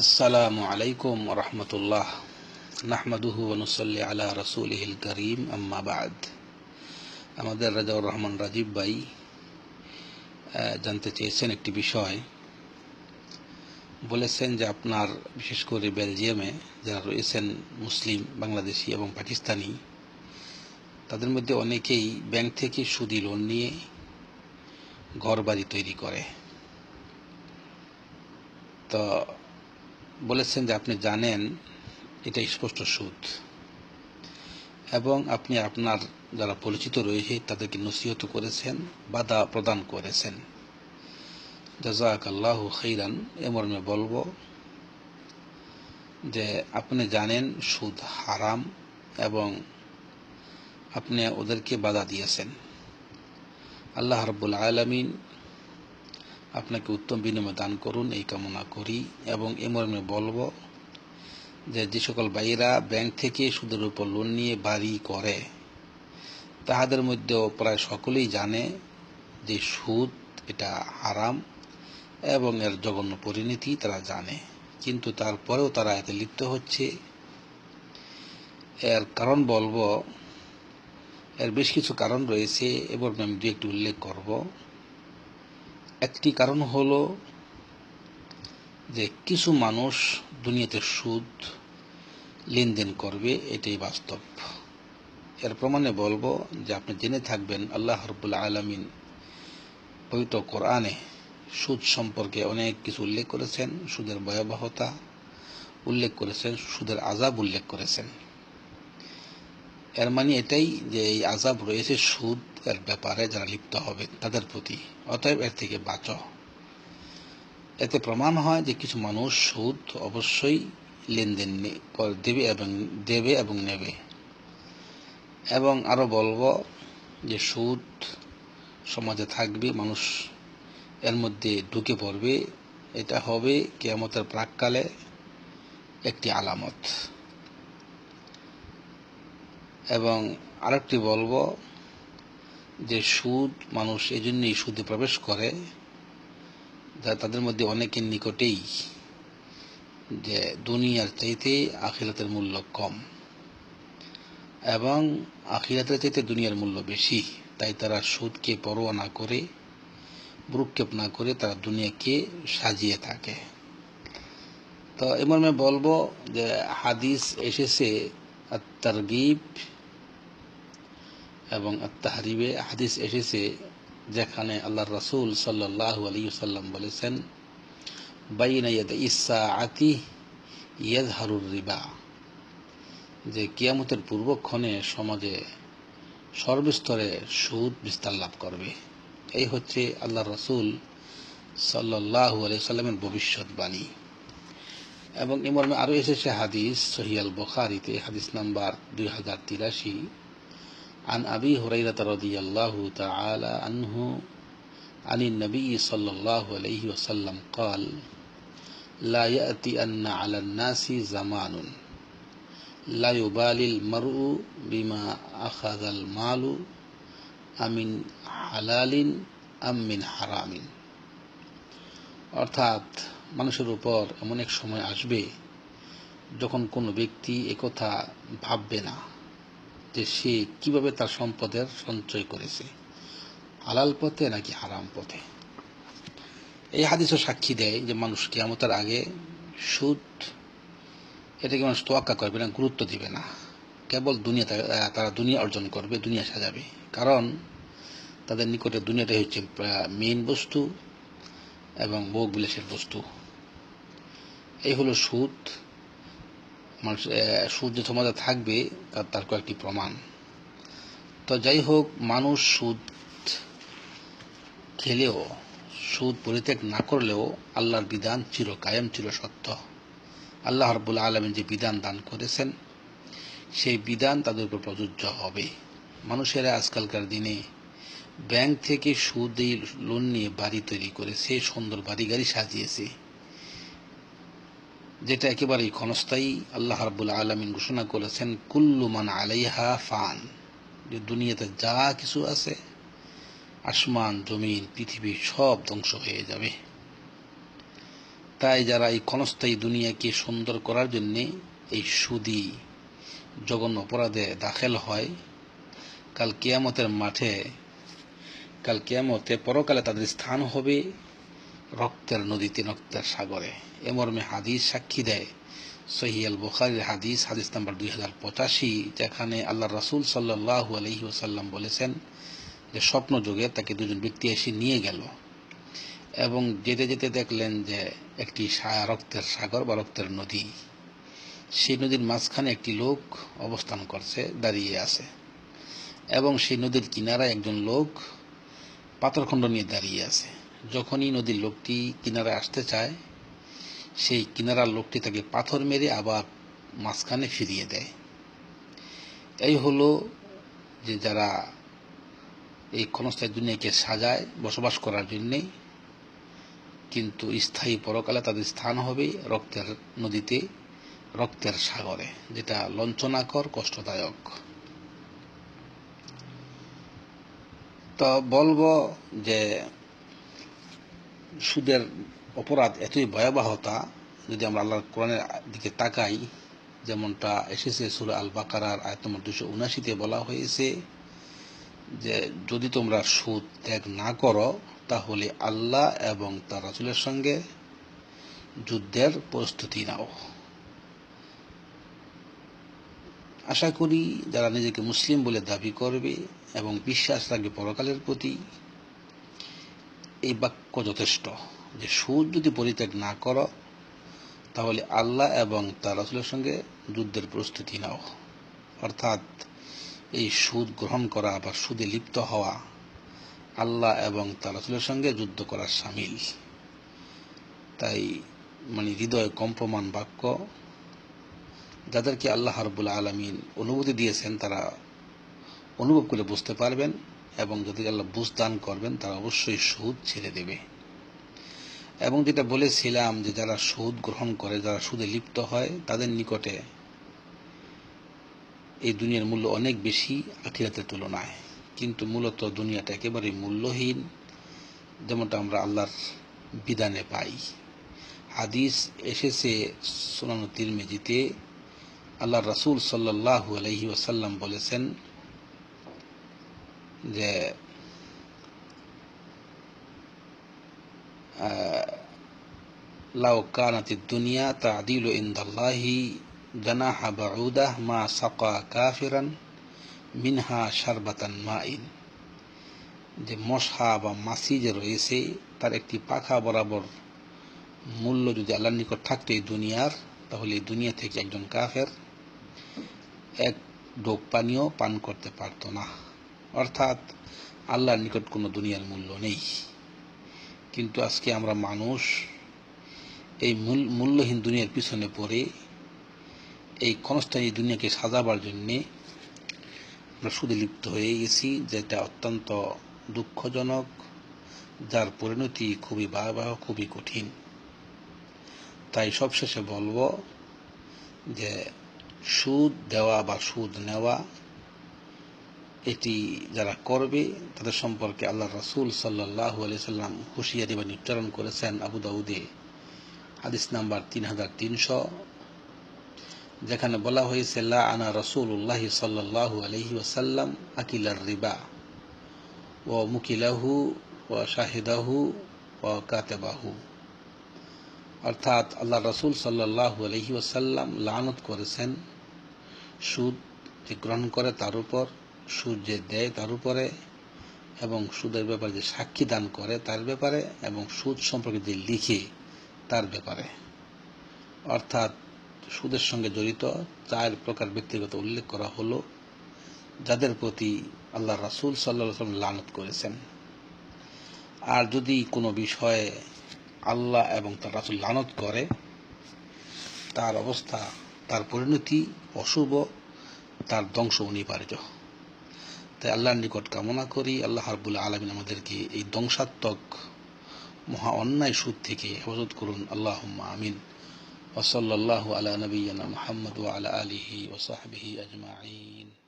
আসসালামু আলাইকুম রহমতুল্লাহ। নাহমাদুহু অনুসল্লি আলা রসুলহিল করিম, আম্মা বাদ। আমাদের রাজাউর রহমান রাজীব ভাই জানতে চেয়েছেন একটি বিষয়। বলেছেন যে আপনার, বিশেষ করে বেলজিয়ামে যারা রয়েছেন মুসলিম, বাংলাদেশি এবং পাকিস্তানি, তাদের মধ্যে অনেকেই ব্যাংক থেকে সুদি লোন নিয়ে ঘর বাড়ি তৈরি করে। তো বলেছেন যে আপনি জানেন এটা স্পষ্ট সুদ। এবং আপনি আপনার যারা পরিচিত রয়েছে, তাদেরকে নসিহত করেছেন, বাধা প্রদান করেছেন। জাজাক আল্লাহ খৈরান মর্মে বলব যে আপনি জানেন সুদ হারাম এবং আপনি ওদেরকে বাধা দিয়েছেন। আল্লাহ রব্বুল আলমিন আপনাকে উত্তম বিনিময় দান করুন, এই কামনা করি এবং এ মর্মে বলব যে যে সকল ভাইয়েরা ব্যাংক থেকে সুদের উপর লোন নিয়ে বাড়ি করে, তাহাদের মধ্যেও প্রায় সকলেই জানে যে সুদ এটা হারাম এবং এর জঘন্য পরিণতি তারা জানে। কিন্তু তারপরেও তারা এতে লিপ্ত হচ্ছে। এর কারণ বলব, এর বেশ কিছু কারণ রয়েছে এবং আমি দু একটি উল্লেখ করব। একটি কারণ হল যে কিছু মানুষ দুনিয়াতে সুদ লেনদেন করবে, এটাই বাস্তব। এর প্রমাণে বলব যে আপনি জেনে থাকবেন, আল্লাহ রবুল্লা আলমিন পবিত্র কোরআনে সুদ সম্পর্কে অনেক কিছু উল্লেখ করেছেন, সুদের ভয়াবহতা উল্লেখ করেছেন, সুদের আজাব উল্লেখ করেছেন। এর মানে এটাই যে এই আজাব রয়েছে সুদ এর ব্যাপারে যারা লিপ্ত হবে তাদের প্রতি। অতএব এর থেকে বাঁচ। এতে প্রমাণ হয় যে কিছু মানুষ সুদ অবশ্যই লেনদেন দেবে এবং দেবে এবং নেবে। এবং আরও বলব যে সুদ সমাজে থাকবে, মানুষ এর মধ্যে ঢুকে পড়বে। এটা হবে কেয়ামতের প্রাককালে একটি আলামত। এবং আরেকটি বলব যে সুদ মানুষ এই জন্যই সুদে প্রবেশ করে, যা তাদের মধ্যে অনেকের নিকটেই, যে দুনিয়ার চাইতে আখিরাতের মূল্য কম এবং আখিরাতের চাইতে দুনিয়ার মূল্য বেশি। তাই তারা সুদকে পরোয়া না করে, ভ্রুক্ষেপ না করে তারা দুনিয়াকে সাজিয়ে থাকে। তো এ মর্মে বলব যে হাদিস এসেছে তারগিব এবং আত্মাহারিবে হাদিস এসেছে যেখানে আল্লাহ রসুল সাল্লাহ আলী সাল্লাম বলেছেন, বাইনা ইয়াদ ইসা আতি ইয়াদ হারুর রিবা যে কিয়ামতের পূর্বক্ষণে সমাজে সর্বস্তরে সুদ বিস্তার লাভ করবে। এই হচ্ছে আল্লাহ রসুল সাল্লাহ আলি সাল্লামের ভবিষ্যৎবাণী। এবং এ মর্মে আরও এসেছে হাদিস সহিয়াল বখারিতে হাদিস নাম্বার দুই হাজার তিরাশি। عن أبي هريرة رضي الله تعالى عنه عن النبي صلى الله عليه وسلم قال لا يأتي أن على الناس زمان لا يبالي المرء بما أخذ المال أمن حلال أم من حرام অর্থাৎ মানুষের উপর এমন এক সময় আসবে যখন কোনো ব্যক্তি একথা ভাববে না যে সে কীভাবে তার সম্পদের সঞ্চয় করেছে? হালাল পথে নাকি হারাম পথে? এই হাদিসও সাক্ষী দেয় যে মানুষ কেয়ামতের আগে সুদ, এটাকে মানুষ তোয়াক্কা করবে না, গুরুত্ব দিবে না। কেবল দুনিয়া তারা দুনিয়া অর্জন করবে, দুনিয়া সাজাবে। কারণ তাদের নিকটে দুনিয়াটাই হচ্ছে মেইন বস্তু এবং ভোগ বিলাসের বস্তু। এই হলো সুদ মানুষ সূর্য সমাজে থাকবে, তার তার কয়েকটি প্রমাণ। তো যাই হোক, মানুষ সুদ খেলেও, সুদ পরিত্যাগ না করলেও আল্লাহর বিধান চির কায়েম, চির সত্য। আল্লাহ রব্বুল আলমিন যে বিধান দান করেছেন, সেই বিধান তাদের উপর প্রযোজ্য হবে। মানুষেরা আজকালকার দিনে ব্যাংক থেকে সুদে লোন নিয়ে বাড়ি তৈরি করেছে, সুন্দর বাড়ি গাড়ি সাজিয়েছে। যেটা একেবারেই ক্ষণস্থায়ী, আল্লাহ রাব্বুল আলমিন ঘোষণা করেছেন, কুল্লু মান আলাইহা ফান যে দুনিয়াতে যা কিছু আছে, আসমান, জমিন, পৃথিবী সব ধ্বংস হয়ে যাবে। তাই যারা এই ক্ষণস্থায়ী দুনিয়াকে সুন্দর করার জন্যে এই সুদি, জঘন্য অপরাধে দাখেল হয়, কাল কিয়ামতের মাঠে, কাল কিয়ামতে পরকালে তাদের স্থান হবে রক্তের নদীতে রক্তের সাগরে। এ মর্মে হাদিস সাক্ষী দেয়। সহিয়াল বুখারির হাদিস হাদিস নাম্বার দুই হাজার পঁচাশি, যেখানে আল্লাহ রাসুল সাল্লাহ আলহি ওসাল্লাম বলেছেন যে স্বপ্ন যুগে তাকে দুজন ব্যক্তি এসে নিয়ে গেল এবং যেতে যেতে দেখলেন যে, একটি রক্তের সাগর বা রক্তের নদী। সেই নদীর মাঝখানে একটি লোক অবস্থান করছে, দাঁড়িয়ে আছে এবং সেই নদীর কিনারায় একজন লোক পাথরখণ্ড নিয়ে দাঁড়িয়ে আছে। যখনই নদীর লোকটি কিনারায় আসতে চায়, সেই কিনারার লোকটি তাকে পাথর মেরে আবার মাঝখানে ফিরিয়ে দেয়। এই হলো যে যারা এই ক্ষণস্থায়ী দুনিয়াকে সাজায়, বসবাস করার জন্যে, কিন্তু স্থায়ী পরকালে তাদের স্থান হবে রক্তের নদীতে, রক্তের সাগরে, যেটা লঞ্চনাকর কষ্টদায়ক। তো বলব যে সুদের অপরাধ এতই ভয়াবহতা, যদি আমরা আল্লাহর কোরআনের দিকে তাকাই, যেমনটা এসেছে সুর আল বাকারার আয়ত নম্বর দুশো উনাশিতে বলা হয়েছে যে, যদি তোমরা সুদ ত্যাগ না করো, তাহলে আল্লাহ এবং তার রাসুলের সঙ্গে যুদ্ধের প্রস্তুতি নাও। আশা করি যারা নিজেকে মুসলিম বলে দাবি করবে এবং বিশ্বাস রাখবে পরকালের প্রতি এই বাক্য যথেষ্ট, যে সুদ যদি পরিত্যাগ না করো, তাহলে আল্লাহ এবং তার রাসুলের সঙ্গে যুদ্ধের প্রস্তুতি নাও। অর্থাৎ এই সুদ গ্রহণ করা বা সুদে লিপ্ত হওয়া আল্লাহ এবং তার রাসুলের সঙ্গে যুদ্ধ করার সামিল। তাই মানে হৃদয় কম্পমান বাক্য, যাদেরকে আল্লাহ রবুল আলমিন অনুভূতি দিয়েছেন, তারা অনুভব করে বুঝতে পারবেন। এবং যদি আল্লাহ বুঝ দান করবেন, তারা অবশ্যই সুদ ছেড়ে দেবে। এবং যেটা বলেছিলাম যে যারা সুদ গ্রহণ করে, যারা সুদে লিপ্ত হয়, তাদের নিকটে এই দুনিয়ার মূল্য অনেক বেশি আখিরাতের তুলনায়। কিন্তু মূলত দুনিয়াটা একেবারে মূল্যহীন, যেমনটা আমরা আল্লাহর বিধানে পাই। হাদিস এসেছে সোনানু তিরমেজিতে আল্লাহ রাসুল সাল্লাহ আলহি ওসাল্লাম বলেছেন যে লাউ কানাতি দুনিয়া তাদিলু ইন্দাল্লাহি জানাহা বাউদাহ মা সাকা কাফিরান মিনহা শারবাতান মাইন যে মশা বা মাছি যে রয়েছে, তার একটি পাখা বরাবর মূল্য যদি আল্লাহর নিকট থাকতো এই দুনিয়ার, তাহলে দুনিয়া থেকে একজন কাফের এক ডোক পানীয় পান করতে পারত না। অর্থাৎ আল্লাহর নিকট কোনো দুনিয়ার মূল্য নেই। কিন্তু আজকে আমরা মানুষ এই মূল্যহীন দুনিয়ার পিছনে পড়ে এই ক্ষণস্থায়ী দুনিয়াকে সাজাবার জন্যে আমরা সুদে লিপ্ত হয়ে গেছি, যেটা অত্যন্ত দুঃখজনক, যার পরিণতি খুবই ভয়াবহ, খুবই কঠিন। তাই সবশেষে বলব যে সুদ দেওয়া বা সুদ নেওয়া এটি যারা করবে, তাদের সম্পর্কে আল্লাহ রাসুল সাল্লাহ আলি সাল্লাম হুশিয়ারি বা নির্ধারণ করেছেন আবু দাউদে। হাদিস নাম্বার তিন হাজার তিনশো, যেখানে বলা হয়েছে আনা রসুল্লাহ সাল্লাহ আলহি ওসাল্লাম আকিলার রিবা ও মুকিলাহু ও শাহিদাহু ও কাতেবাহু। অর্থাৎ আল্লাহ রসুল সাল্লাহ আলহি ওসাল্লাম লানত করেছেন সুদ যে গ্রহণ করে তার উপর সুদ যে দেয় তার উপরে এবং সুদের ব্যাপারে যে সাক্ষী দান করে তার ব্যাপারে এবং সুদ সম্পর্কে যে লিখে তার ব্যাপারে। অর্থাৎ সুদের সঙ্গে জড়িত চার প্রকার ব্যক্তিগত উল্লেখ করা হলো, যাদের প্রতি আল্লাহ রাসুল সাল্লাহ লানত করেছেন। আর যদি কোনো বিষয়ে আল্লাহ এবং তার রাসুল লানত করে, তার অবস্থা, তার পরিণতি অশুভ, তার ধ্বংস অনিবার্য। তাই আল্লাহর নিকট কামনা করি, আল্লাহ হাবুল আলমিন আমাদেরকে এই ধ্বংসাত্মক মহা অন্যায় সুদ থেকে হেফাজত করুন। আল্লাহ আমিন। ওসল্লাহ আলা নবীনা মোহাম্মদ আলা আলিহি ওসাহাবিহি আজমাইন।